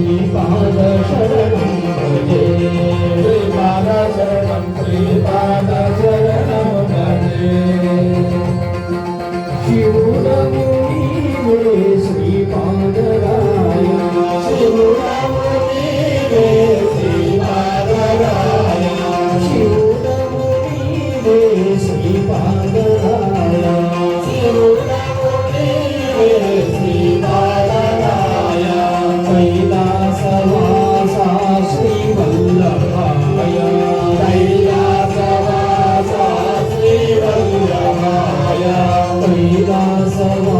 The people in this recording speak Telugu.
శ్రీపాద శరణం భజే శ్రీపాద శరణం శ్రీపాద శరణం భజే శివుడము నీవే శ్రీపాదరాయ. శివుడము నీవే శ్రీపాదరాయ శివుడము నీవే as I want.